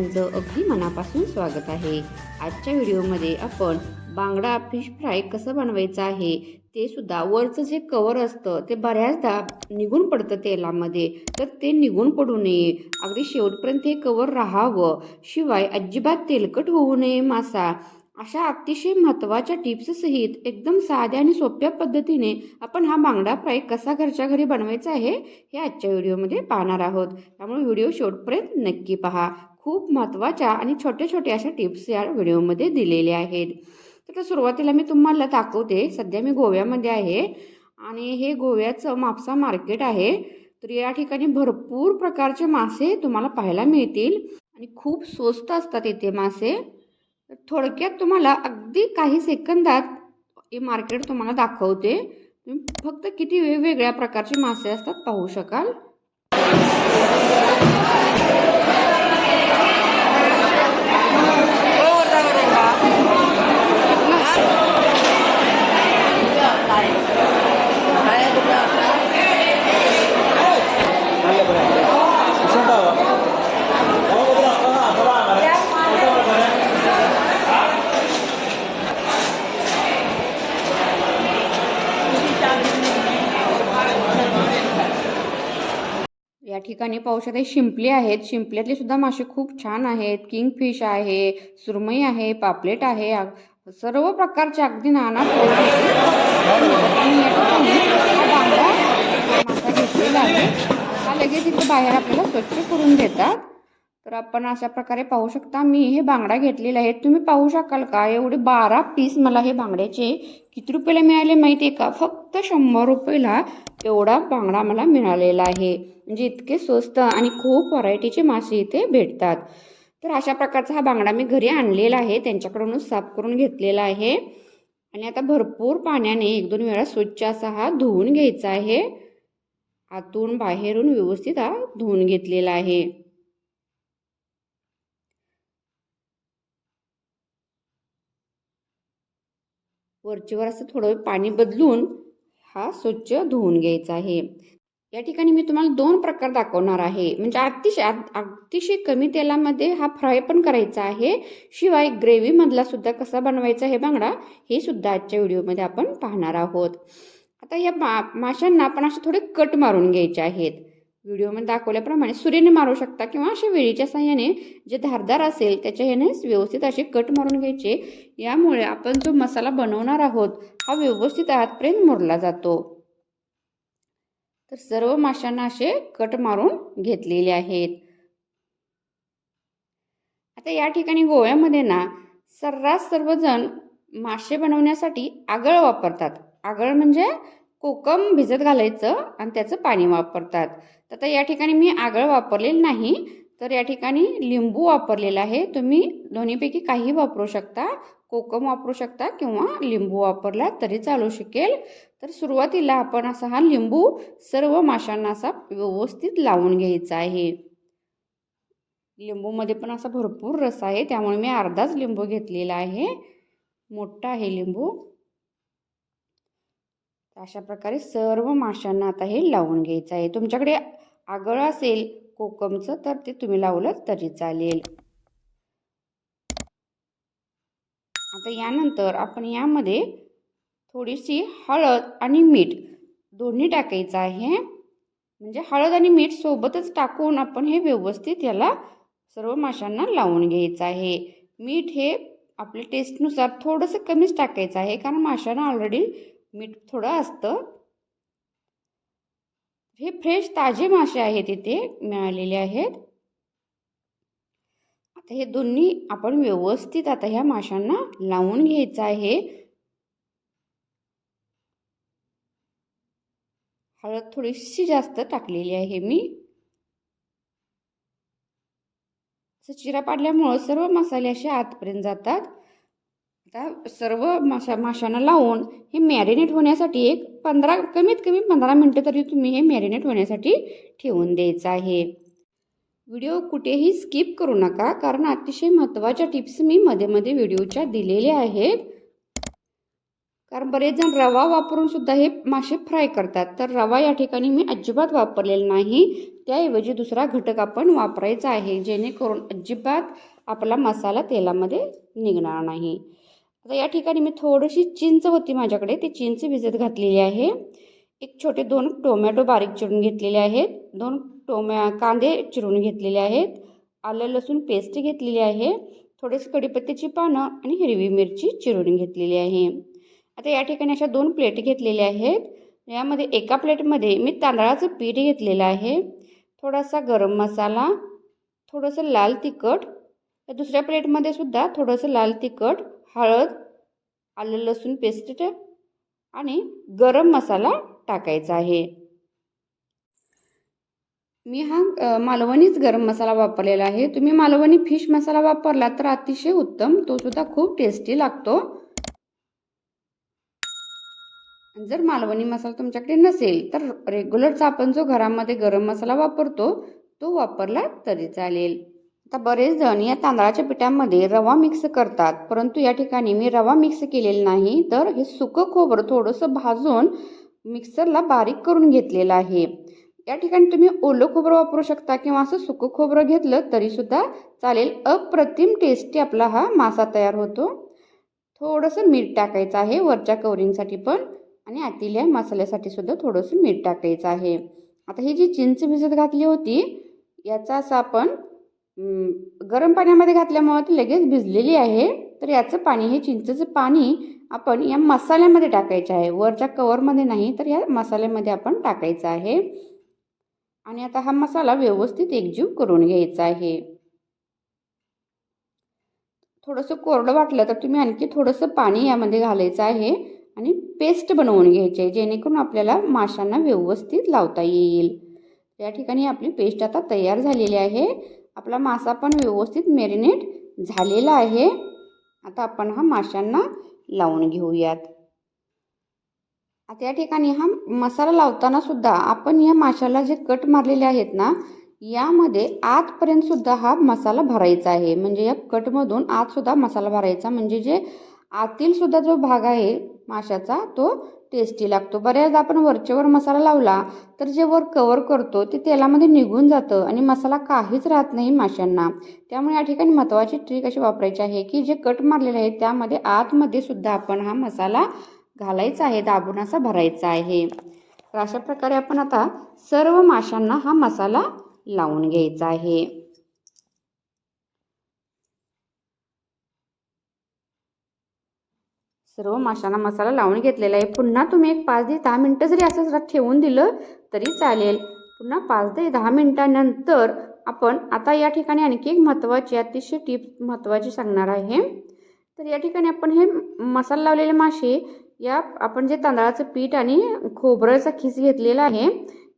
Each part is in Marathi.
सर्वांचं अगदी मनापासून स्वागत आहे. आजच्या व्हिडिओमध्ये आपण बांगडा फिश फ्राय कसं बनवायचं आहे ते सुद्धा वरचं जे कवर असतं ते बऱ्याचदा निघून पडतं तेलामध्ये. तर ते निघून पडू नये. अगदी शेवटपर्यंत हे कवर राहावं. शिवाय अजिबात तेलकट होऊ नये मासा. अशा अतिशय महत्त्वाच्या टिप्ससहित एकदम साध्या आणि सोप्या पद्धतीने आपण हा बांगडा फ्राय कसा घरच्या घरी बनवायचा आहे हे आजच्या व्हिडिओमध्ये पाहणार आहोत. त्यामुळे व्हिडिओ शेवटपर्यंत नक्की पहा. खूप महत्त्वाच्या आणि छोट्या छोट्या अशा टिप्स या व्हिडिओमध्ये दिलेल्या आहेत. तर सुरुवातीला मी तुम्हाला दाखवते. सध्या मी गोव्यामध्ये आहे आणि हे गोव्याचं मापसा मार्केट आहे. तर या ठिकाणी भरपूर प्रकारचे मासे तुम्हाला पाहायला मिळतील आणि खूप स्वस्त असतात इथे मासे. थोडक्यात तुम्हाला अगदी काही सेकंदात हे मार्केट तुम्हाला दाखवते. तुम्ही फक्त किती वेगवेगळ्या प्रकारचे मासे असतात पाहू शकाल. ठिकाणी पाहू शकता शिंपले आहेत. शिंपल्यातले सुद्धा मासे खूप छान आहेत. किंगफिश आहे सुरमई आहे पापलेट आहे. सर्व प्रकारचे अगदी नाना घेतलेला आहे. हा लगेच इथे बाहेर आपल्याला स्वच्छ करून देतात. तर आपण अशा प्रकारे पाहू शकता मी हे बांगडा घेतलेला आहे तुम्ही पाहू शकाल का? एवढे बारा पीस मला हे बांगड्याचे किती रुपयाला मिळाले माहिती आहे का? फक्त शंभर रुपयाला एवढा बांगडा मला मिळालेला आहे. म्हणजे इतके स्वस्त आणि खूप व्हरायटीचे मासे इथे भेटतात. तर अशा प्रकारचा हा बांगडा मी घरी आणलेला आहे. त्यांच्याकडूनच साफ करून घेतलेला आहे. आणि आता भरपूर पाण्याने एक दोन वेळा स्वच्छ असा हा धुवून घ्यायचा आहे. आतून बाहेरून व्यवस्थित हा धुवून घेतलेला आहे. वरचेवर असं थोडं पाणी बदलून हा स्वच्छ धुवून घ्यायचा आहे. या ठिकाणी मी तुम्हाला दोन प्रकार दाखवणार आहे. म्हणजे अतिशय अतिशय कमी तेलामध्ये हा फ्राय पण करायचा आहे. शिवाय ग्रेव्हीमधला सुद्धा कसा बनवायचा हे बांगडा हे सुद्धा आजच्या व्हिडिओमध्ये आपण पाहणार आहोत. आता या मा माशांना आपण असे थोडे कट मारून घ्यायचे आहेत. व्हिडिओमध्ये दाखवल्याप्रमाणे सुरीने मारू शकता किंवा अशा वेळीच्या साह्याने जे धारदार असेल त्याच्या ह्याने व्यवस्थित असे कट मारून घ्यायचे. यामुळे आपण जो मसाला बनवणार आहोत हा व्यवस्थित आतपर्यंत मुरला जातो. तर सर्व माशांना असे कट मारून घेतलेले आहेत. आता या ठिकाणी गोव्यामध्ये ना सर्रास सर्वजण मासे बनवण्यासाठी आगळ वापरतात. आगळ म्हणजे कोकम भिजत घालायचं आणि त्याचं पाणी वापरतात. तर आता या ठिकाणी मी आगळ वापरलेलं नाही तर या ठिकाणी लिंबू वापरलेला आहे. तुम्ही दोन्हीपैकी काही वापरू शकता कोकम वापरू शकता किंवा लिंबू वापरला तरी चालू शकेल. तर सुरुवातीला आपण असा हा लिंबू सर्व माशांना असा व्यवस्थित लावून घ्यायचा आहे. लिंबूमध्ये पण असा भरपूर रस आहे त्यामुळे मी अर्धाच लिंबू घेतलेला आहे. मोठा आहे लिंबू. अशा प्रकारे सर्व माशांना आता हे लावून घ्यायचं आहे. तुमच्याकडे आगळ असेल कोकमचं तर ते तुम्ही लावलं तरी चालेल. आता यानंतर आपण यामध्ये थोडीशी हळद आणि मीठ दोन्ही टाकायचं आहे. म्हणजे हळद आणि मीठ सोबतच टाकून आपण हे व्यवस्थित याला सर्व माशांना लावून घ्यायचं आहे. मीठ हे आपल्या टेस्टनुसार थोडंसं कमीच टाकायचं आहे कारण माशांना ऑलरेडी मीठ थोडं असतं. हे फ्रेश ताजे मासे आहेत इथे मिळालेले आहेत. आता हे दोन्ही आपण व्यवस्थित आता ह्या माशांना लावून घ्यायचं आहे. हळद थोडीशी जास्त टाकलेली आहे मी. चिरा पाडल्यामुळं सर्व मसाले असे आतपर्यंत जातात. आता सर्व माशा माशांना लावून हे मॅरिनेट होण्यासाठी एक पंधरा कमीत कमी पंधरा मिनटं तरी तुम्ही हे मॅरिनेट होण्यासाठी ठेवून द्यायचं आहे. व्हिडिओ कुठेही स्किप करू नका कारण अतिशय महत्त्वाच्या टिप्स मी मध्ये मध्ये व्हिडिओच्या दिलेल्या आहेत. कारण बरेच जण रवा वापरून सुद्धा हे मासे फ्राय करतात. तर रवा या ठिकाणी मी अजिबात वापरलेला नाही. त्याऐवजी दुसरा घटक आपण वापरायचा आहे जेणेकरून अजिबात आपला मसाला तेलामध्ये निघणार नाही. आता या ठिकाणी मी थोडीशी चिंच होती माझ्याकडे. ती चिंच भिजत घातलेली आहे. एक छोटे दोन टोमॅटो बारीक चिरून घेतलेले आहेत. दोन टोमॅ कांदे चिरून घेतलेले आहेत. आलं लसूण पेस्ट घेतलेली आहे. थोडेसे कढीपत्त्याची पानं आणि हिरवी मिरची चिरून घेतलेली आहे. आता या ठिकाणी अशा दोन प्लेट घेतलेल्या आहेत. यामध्ये एका प्लेटमध्ये मी तांदळाचं पीठ घेतलेलं आहे. थोडासा गरम मसाला थोडंसं लाल तिखट. दुसऱ्या प्लेटमध्ये सुद्धा थोडंसं लाल तिखट हळद आलं लसूण पेस्ट आणि गरम मसाला टाकायचा आहे. मी हा मालवणीच गरम मसाला वापरलेला आहे. तुम्ही मालवणी फिश मसाला वापरला तर अतिशय उत्तम. तो सुद्धा खूप टेस्टी लागतो. जर मालवणी मसाला तुमच्याकडे नसेल तर रेग्युलरचा आपण जो घरामध्ये गरम मसाला वापरतो तो वापरला तरी चालेल. आता बरेच जण या तांदळाच्या पिठामध्ये रवा मिक्स करतात. परंतु या ठिकाणी मी रवा मिक्स केलेला नाही तर हे सुकं खोबरं थोडंसं भाजून मिक्सरला बारीक करून घेतलेलं आहे. या ठिकाणी तुम्ही ओलं खोबरं वापरू शकता किंवा असं सुकं खोबरं घेतलं तरीसुद्धा चालेल. अप्रतिम टेस्टी आपला हा मासा तयार होतो. थोडंसं मीठ टाकायचं आहे वरच्या कवरिंगसाठी पण आणि आतील मसाल्यासाठी सुद्धा थोडंसं मीठ टाकायचं आहे. आता ही जी चिंच भिजत घातली होती याचा असा आपण गरम पाण्यामध्ये घातल्यामुळे ती लगेच भिजलेली आहे. तर याचं पाणी हे चिंचेचं पाणी आपण या मसाल्यामध्ये टाकायचं आहे. वरच्या कवरमध्ये नाही तर या मसाल्यामध्ये आपण टाकायचं आहे. आणि आता हा मसाला व्यवस्थित एकजीव करून घ्यायचा आहे. थोडंसं कोरडं वाटलं तर तुम्ही आणखी थोडंसं पाणी यामध्ये घालायचं आहे आणि पेस्ट बनवून घ्यायची आहे जेणेकरून आपल्याला माशांना व्यवस्थित लावता येईल. या ठिकाणी आपली पेस्ट आता तयार झालेली आहे. आपला मासा पण व्यवस्थित मेरिनेट झालेला आहे. आता आपण हा माशांना लावून घेऊयात. आता या ठिकाणी हा मसाला लावताना सुद्धा आपण या माशाला जे कट मारलेले आहेत ना यामध्ये आतपर्यंत सुद्धा हा मसाला भरायचा आहे. म्हणजे या कटमधून आत सुद्धा मसाला भरायचा. म्हणजे जे आतील सुद्धा जो भाग आहे माशाचा तो टेस्टी लागतो. बऱ्याचदा आपण वरच्यावर मसाला लावला तर जे वर कवर करतो ते तेलामध्ये निघून जातं आणि मसाला काहीच राहत नाही माशांना. त्यामुळे या ठिकाणी महत्त्वाची ट्रिक अशी वापरायची आहे की जे कट मारलेले आहे त्यामध्ये आतमध्ये सुद्धा आपण हा मसाला घालायचा आहे दाबून असा भरायचा आहे. तर अशा प्रकारे आपण आता सर्व माशांना हा मसाला लावून घ्यायचा आहे. सर्व माशांना मसाला लावून घेतलेला आहे. पुन्हा तुम्ही एक पाच ते दहा मिनटं जरी असं ठेवून दिलं तरी चालेल. पुन्हा पाच ते दहा मिनटानंतर आपण आता या ठिकाणी आणखी एक महत्त्वाची अतिशय टिप महत्त्वाची सांगणार आहे. तर या ठिकाणी आपण हे मसाला लावलेले मासे या आपण जे तांदळाचं पीठ आणि खोबऱ्याचा खिस घेतलेला आहे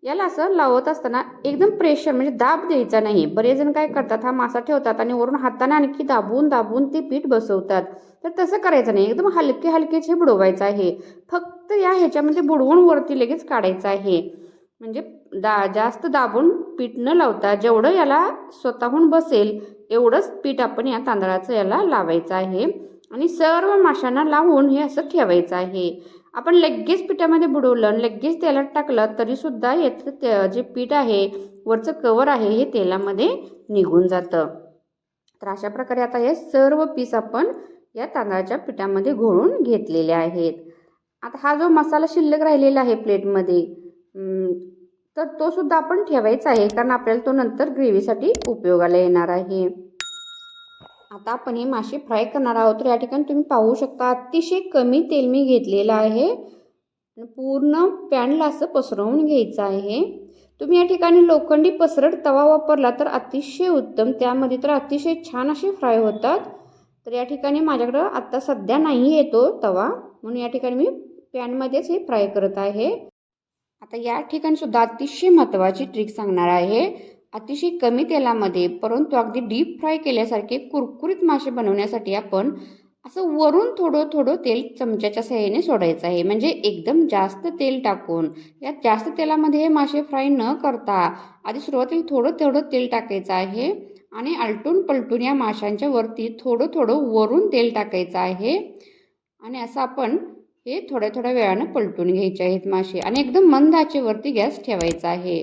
याला असं लावत असताना एकदम प्रेशर म्हणजे दाब द्यायचा नाही बरेच जण काय करतात हा मासा ठेवतात आणि वरून हाताने आणखी दाबून दाबून ते पीठ बसवतात. तर तसं करायचं नाही. एकदम हलके हलकेच हे बुडवायचं आहे. फक्त या ह्याच्यामध्ये बुडवून वरती लगेच काढायचं आहे. म्हणजे दा जास्त दाबून पीठ न लावता जेवढं याला स्वतःहून बसेल एवढंच पीठ आपण या तांदळाचं याला लावायचं आहे. आणि सर्व माशांना लावून हे असं ठेवायचं आहे. आपण लगेच पिठामध्ये बुडवलं आणि लगेच तेलात टाकलं तरीसुद्धा याचं ते जे पीठ आहे वरचं कवर आहे हे तेलामध्ये निघून जातं. तर अशा प्रकारे आता हे सर्व पीस आपण या तांदळाच्या पिठामध्ये घोळून घेतलेले आहेत. आता हा जो मसाला शिल्लक राहिलेला आहे प्लेटमध्ये तर तो सुद्धा आपण ठेवायचा आहे कारण आपल्याला तो नंतर ग्रेव्हीसाठी उपयोगाला येणार आहे. आता आपण हे मासे फ्राय करणार आहोत. तर या ठिकाणी तुम्ही पाहू शकता अतिशय कमी तेल मी घेतलेलं आहे. पूर्ण पॅनला असं पसरवून घ्यायचं आहे. तुम्ही या ठिकाणी लोखंडी पसरट तवा वापरला तर अतिशय उत्तम. त्यामध्ये तर अतिशय छान असे फ्राय होतात. तर या ठिकाणी माझ्याकडं आत्ता सध्या नाही येतो तवा. म्हणून या ठिकाणी मी पॅनमध्येच हे फ्राय करत आहे. आता या ठिकाणी सुद्धा अतिशय महत्त्वाची ट्रिक सांगणार आहे. अतिशय कमी तेलामध्ये परंतु अगदी डीप फ्राय केल्यासारखे कुरकुरीत मासे बनवण्यासाठी आपण असं वरून थोडं थोडं तेल चमच्याच्या सहाय्याने सोडायचं आहे. म्हणजे एकदम जास्त तेल टाकून यात जास्त तेलामध्ये हे मासे फ्राय न करता आधी सुरुवातीला थोडं थोडं तेल टाकायचं आहे आणि आलटून पलटून या माशांच्या वरती थोडं थोडं वरून तेल टाकायचं आहे. आणि असं आपण हे थोड्या थोड्या वेळानं पलटून घ्यायचे आहेत मासे. आणि एकदम मंद आचेवरती गॅस ठेवायचा आहे.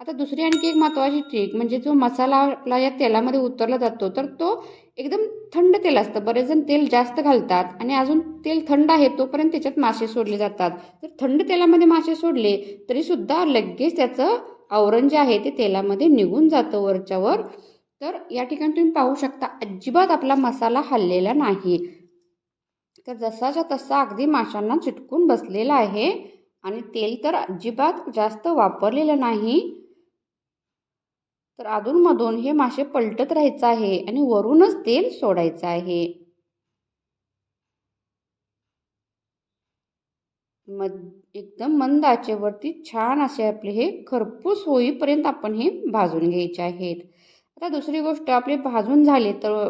आता दुसरी आणखी एक महत्त्वाची ट्रिक म्हणजे जो मसाला आपला या तेलामध्ये उतरला जातो तर तो एकदम थंड तेल असतं. बरेच जण तेल जास्त घालतात आणि अजून तेल थंड आहे तोपर्यंत त्याच्यात मासे सोडले जातात. जर थंड तेलामध्ये मासे सोडले तरीसुद्धा लगेच त्याचं आवरण जे आहे ते तेलामध्ये निघून जातं वरच्यावर तर या ठिकाणी तुम्ही पाहू शकता अजिबात आपला मसाला हललेला नाही. तर जसाच्या तसा अगदी माशांना चिटकून बसलेला आहे आणि तेल तर अजिबात जास्त वापरलेलं नाही. तर अधूनमधून हे मासे पलटत राहायचं आहे आणि वरूनच तेल सोडायचं आहे. मद एकदम मंद आचेवरती छान असे आपले हे खरपूस होईपर्यंत आपण हे भाजून घ्यायचे आहेत. आता दुसरी गोष्ट आपले भाजून झाले तर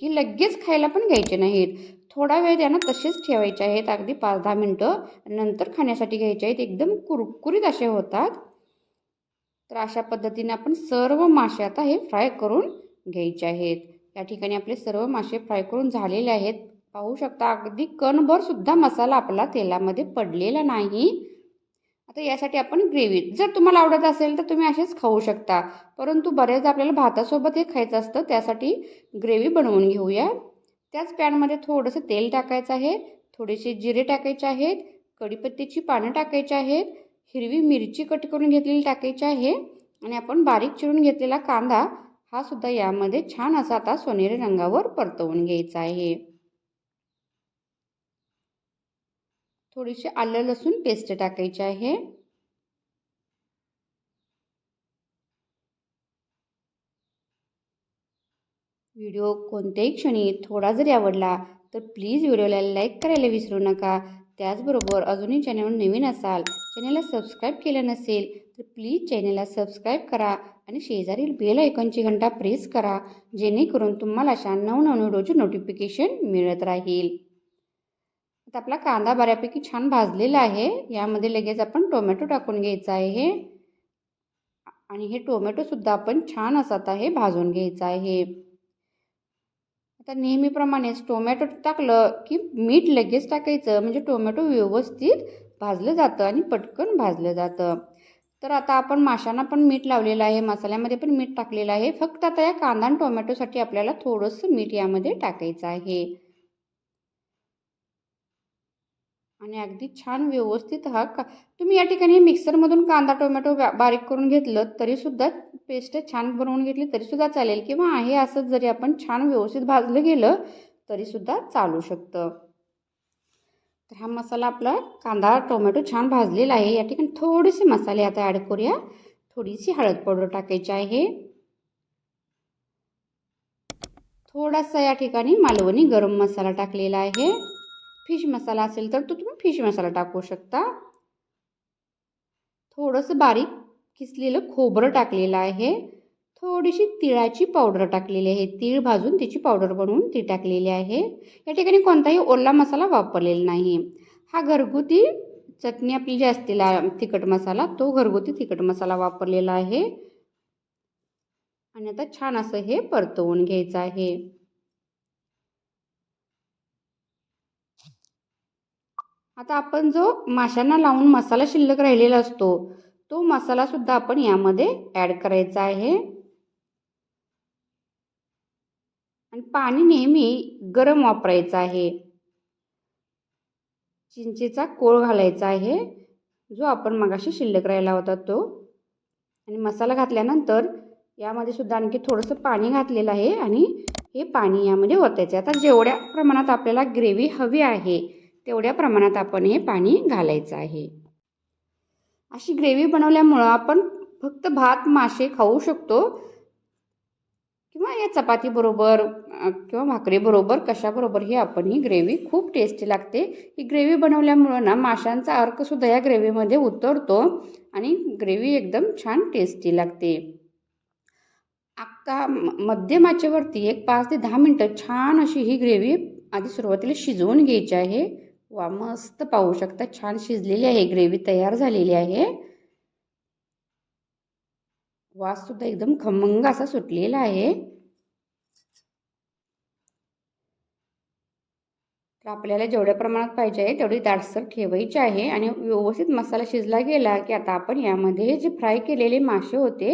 की लगेच खायला पण घ्यायचे नाहीत. थोडा वेळ त्यांना तसेच ठेवायचे आहेत अगदी पाच दहा मिनटं नंतर खाण्यासाठी घ्यायचे आहेत. एकदम कुरकुरीत असे होतात. तर अशा पद्धतीने आपण सर्व मासे आता हे फ्राय करून घ्यायचे आहेत. या ठिकाणी आपले सर्व मासे फ्राय करून झालेले आहेत. पाहू शकता अगदी कणभर सुद्धा मसाला आपला तेलामध्ये पडलेला नाही. आता यासाठी आपण ग्रेव्ही जर तुम्हाला आवडत असेल तर तुम्ही असेच खाऊ शकता. परंतु बऱ्याचदा आपल्याला भातासोबत हे खायचं असतं त्यासाठी ग्रेव्ही बनवून घेऊया. त्याच पॅनमध्ये थोडंसं तेल टाकायचं आहे थोडेसे जिरे टाकायचे आहेत कढीपत्त्याची पानं टाकायची आहेत हिरवी मिरची कट करून घेतलेली टाकायची आहे आणि आपण बारीक चिरून घेतलेला कांदा हा सुद्धा यामध्ये छान असा आता सोनेरी रंगावर परतवून घ्यायचा आहे. थोडीशी आलं लसूण पेस्ट टाकायची आहे. व्हिडिओ कोणत्याही क्षणी थोडा जरी आवडला तर प्लीज व्हिडिओला लाईक करायला विसरू नका. त्याचबरोबर अजूनही चॅनल नवीन असाल चॅनलला सबस्क्राईब केलं नसेल तर प्लीज चॅनलला सबस्क्राईब करा आणि शेजारील बेल ऐकॉनची घंटा प्रेस करा जेणेकरून तुम्हाला अशा नवनवीन व्हिडिओचे नोटिफिकेशन मिळत राहील. आता आपला कांदा बऱ्यापैकी छान भाजलेला आहे. यामध्ये लगेच आपण टोमॅटो टाकून घ्यायचा आहे. आणि हे टोमॅटोसुद्धा आपण छान असं आता हे भाजून घ्यायचं आहे. आता नेहमीप्रमाणेच टोमॅटो टाकलं की मीठ लगेच टाकायचं. म्हणजे टोमॅटो व्यवस्थित भाजलं जातं आणि पटकन भाजलं जातं. तर आता आपण माशांना पण मीठ लावलेलं आहे मसाल्यामध्ये पण मीठ टाकलेलं आहे. फक्त आता या कांदा आणि टोमॅटोसाठी आपल्याला थोडंसं मीठ यामध्ये टाकायचं आहे. आणि अगदी छान व्यवस्थित हा का तुम्ही या ठिकाणी मिक्सरमधून कांदा टोमॅटो बारीक करून घेतलं तरीसुद्धा पेस्ट छान बनवून घेतली तरीसुद्धा चालेल. किंवा आहे असंच जरी आपण छान व्यवस्थित भाजलं गेलं तरीसुद्धा चालू शकतं. तर हा मसाला आपला कांदा टोमॅटो छान भाजलेला आहे. या ठिकाणी थोडेसे मसाले आता ॲड करूया. थोडीशी हळद पावडर टाकायची आहे. थोडासा या ठिकाणी मालवणी गरम मसाला टाकलेला आहे. फिश मसाला असेल तर तो तुम्ही फिश मसाला टाकू शकता. थोडंसं बारीक किसलेलं खोबरं टाकलेलं आहे. थोडीशी तिळाची पावडर टाकलेली आहे. तीळ भाजून तिची पावडर बनवून ती टाकलेली आहे. या ठिकाणी कोणताही ओला मसाला वापरलेला नाही. हा घरगुती चटणी आपली जी असते तिखट मसाला तो घरगुती तिखट मसाला वापरलेला आहे. आणि आता छान असं हे परतवून घ्यायचं आहे. आता आपण जो माशांना लावून मसाला शिल्लक राहिलेला असतो तो मसालासुद्धा आपण यामध्ये ॲड करायचा आहे. आणि पाणी नेहमी गरम वापरायचं आहे. चिंचेचा कोळ घालायचा आहे जो आपण मगाशी शिल्लक राहिला होता तो. आणि मसाला घातल्यानंतर यामध्ये सुद्धा आणखी थोडंसं पाणी घातलेलं आहे आणि हे पाणी यामध्ये ओतायचं आता जेवढ्या प्रमाणात आपल्याला ग्रेव्ही हवी आहे तेवढ्या प्रमाणात आपण हे पाणी घालायचं आहे. अशी ग्रेव्ही बनवल्यामुळं आपण फक्त भात मासे खाऊ शकतो किंवा या चपातीबरोबर किंवा भाकरीबरोबर कशाबरोबर ही आपण ही ग्रेव्ही खूप टेस्टी लागते. ही ग्रेव्ही बनवल्यामुळं ना माशांचा अर्कसुद्धा या ग्रेव्हीमध्ये उतरतो आणि ग्रेव्ही एकदम छान टेस्टी लागते. आता मध्यम आचेवरती एक पाच ते दहा मिनटं छान अशी ही ग्रेव्ही आधी सुरुवातीला शिजवून घ्यायची आहे. वा मस्त पाहू शकता छान शिजलेली आहे ग्रेव्ही तयार झालेली आहे. वास सुद्धा एकदम खमंग असा सुटलेला आहे. तर आपल्याला जेवढ्या प्रमाणात पाहिजे आहे तेवढी दाटसर ठेवायची आहे आणि व्यवस्थित मसाला शिजला गेला की आता आपण यामध्ये जे फ्राय केलेले मासे होते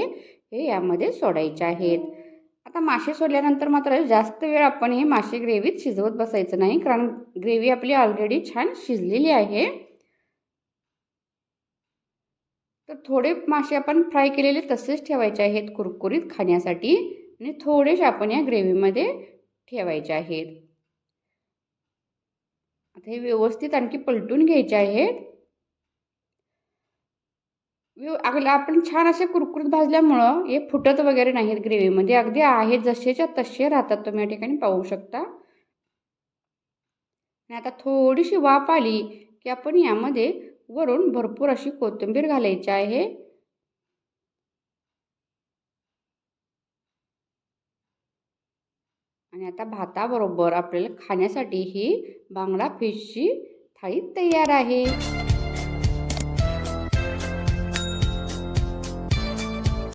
हे यामध्ये सोडायचे आहेत. आता मासे सोडल्यानंतर मात्र जास्त वेळ आपण हे मासे ग्रेव्हीत शिजवत बसायचं नाही कारण ग्रेव्ही आपली ऑलरेडी छान शिजलेली आहे. तर थोडे मासे आपण फ्राय केलेले तसेच ठेवायचे आहेत कुरकुरीत खाण्यासाठी आणि थोडेसे आपण या ग्रेव्हीमध्ये ठेवायचे आहेत. आता हे व्यवस्थित आणखी पलटून घ्यायचे आहेत. व्यव आपण छान असे कुरकुरीत भाजल्यामुळं हे फुटत वगैरे नाहीत ग्रेव्हीमध्ये. अगदी आहेत जसेच्या तसे राहतात. तुम्ही या ठिकाणी पाहू शकता. आणि आता थोडीशी वाफ आली की आपण यामध्ये वरून भरपूर अशी कोथिंबीर घालायची आहे. आणि आता भाताबरोबर आपल्याला खाण्यासाठी ही बांगडा फिशची थाळी तयार आहे.